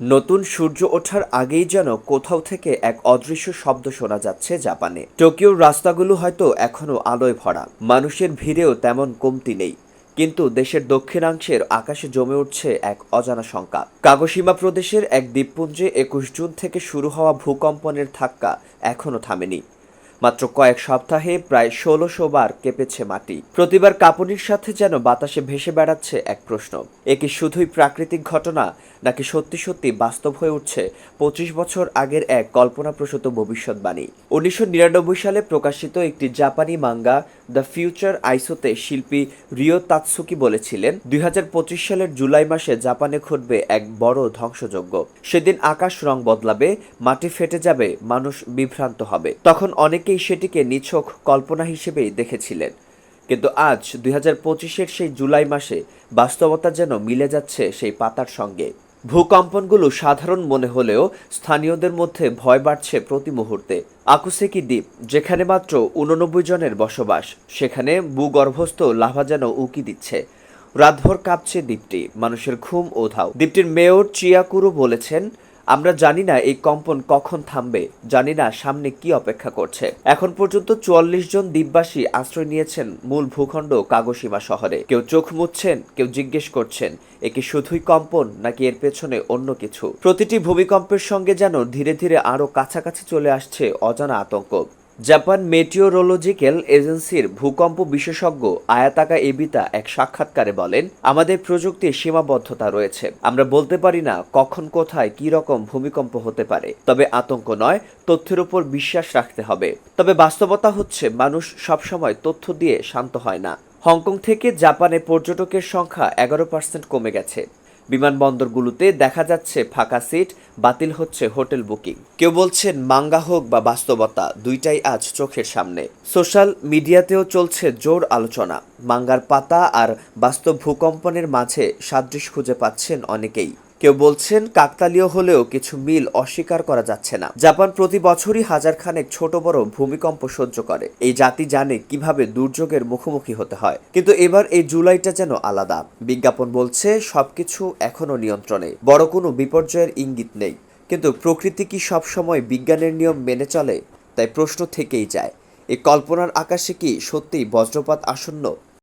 নতুন সূর্য ওঠার আগেই যেন কোথাও থেকে এক অদৃশ্য শব্দ শোনা যাচ্ছে জাপানে। টোকিওর রাস্তাগুলো হয়তো এখনও আলোয় ভরা। মানুষের ভিড়েও তেমন কমতি নেই। কিন্তু দেশের দক্ষিণাংশের আকাশে জমে উঠছে এক অজানা শঙ্কা কাগসীমা প্রদেশের এক দ্বীপপুঞ্জে একুশ জুন থেকে শুরু হওয়া ভূকম্পনের ধাক্কা এখনও থামেনি। মাত্র কয়েক সপ্তাহে প্রায় ষোলোশো বার কেঁপেছে মাটি। প্রতিবার কাঁপুনির সাথে যেন বাতাসে ভেসে বেড়াচ্ছে এক প্রশ্ন, এ কি শুধুই প্রাকৃতিক ঘটনা, নাকি সত্যি সত্যি বাস্তব হয়ে উঠছে পঁচিশ বছর আগের এক কল্পনাপ্রসূত ভবিষ্যৎবাণী? উনিশশো নিরানব্বই সালে প্রকাশিত একটি জাপানি মাঙ্গা, দ্য ফিউচার আইসোতে শিল্পী রিও তাৎসুকি বলেছিলেন, দুই হাজার পঁচিশ সালের জুলাই মাসে জাপানে ঘটবে এক বড় ধ্বংসযজ্ঞ। সেদিন আকাশ রং বদলাবে, মাটি ফেটে যাবে, মানুষ বিভ্রান্ত হবে। তখন অনেকেই সেটিকে নিছক কল্পনা হিসেবেই দেখেছিলেন। কিন্তু আজ দুই হাজার সেই জুলাই মাসে বাস্তবতা যেন মিলে যাচ্ছে সেই পাতার সঙ্গে। ভূকম্পনগুলো সাধারণ মনে হলেও স্থানীয়দের মধ্যে ভয় বাড়ছে প্রতি মুহূর্তে। আকুসেকি দ্বীপ, যেখানে মাত্র উননব্বই জনের বসবাস, সেখানে ভূগর্ভস্থ লাভা যেন উকি দিচ্ছে। রাতভর কাঁপছে দ্বীপটি, মানুষের ঘুম ওধাও দ্বীপটির মেয়র চিয়াকুরু বলেছেন আমরা জানি না এই কম্পন কখন থামবে, জানি না সামনে কি অপেক্ষা করছে। এখন পর্যন্ত চুয়াল্লিশ জন দ্বীপবাসী আশ্রয় নিয়েছেন মূল ভূখণ্ড কাগসীমা শহরে। কেউ চোখ মুচ্ছেন, কেউ জিজ্ঞেস করছেন একে শুধুই কম্পন নাকি এর পেছনে অন্য কিছু? প্রতিটি ভূমিকম্পের সঙ্গে যেন ধীরে ধীরে আরও কাছাকাছি চলে আসছে অজানা আতঙ্ক। জাপান মেটিওরোলজিক্যাল এজেন্সির ভূকম্প বিশেষজ্ঞ আয়াতাকা এবিতা এক সাক্ষাৎকারে বলেন, আমাদের প্রযুক্তির সীমাবদ্ধতা রয়েছে। আমরা বলতে পারি না কখন, কোথায়, কি রকম ভূমিকম্প হতে পারে। তবে আতঙ্ক নয়, তথ্যের উপর বিশ্বাস রাখতে হবে। তবে বাস্তবতা হচ্ছে, মানুষ সবসময় তথ্য দিয়ে শান্ত হয় না। হংকং থেকে জাপানে পর্যটকের সংখ্যা এগারো পার্সেন্ট কমে গেছে। বিমানবন্দরগুলোতে দেখা যাচ্ছে ফাঁকা সিট, বাতিল হচ্ছে হোটেল বুকিং। কেউ বলছেন মাঙ্গা হোক বা বাস্তবতা, দুইটাই আজ চোখের সামনে। সোশ্যাল মিডিয়াতেও চলছে জোর আলোচনা। মাঙ্গার পাতা আর বাস্তব ভূকম্পনের মাঝে সাদৃশ্য খুঁজে পাচ্ছেন অনেকেই। কেউ বলছেন কাকতালীয় হলেও কিছু মিল অস্বীকার করা যাচ্ছে না। জাপান প্রতি বছরই হাজার খানেক ছোট বড় ভূমিকম্প সহ্য করে। এই জাতি জানে কীভাবে দুর্যোগের মুখোমুখি হতে হয়। কিন্তু এবার এই জুলাইটা যেন আলাদা। বিজ্ঞাপন বলছে সবকিছু এখনও নিয়ন্ত্রণে। বড় কোনো বিপর্যয়ের ইঙ্গিত নেই। কিন্তু প্রকৃতি কি সবসময় বিজ্ঞানের নিয়ম মেনে চলে? তাই প্রশ্ন থেকেই যায়। এই কল্পনার আকাশে কি সত্যিই বজ্রপাত আসন্ন?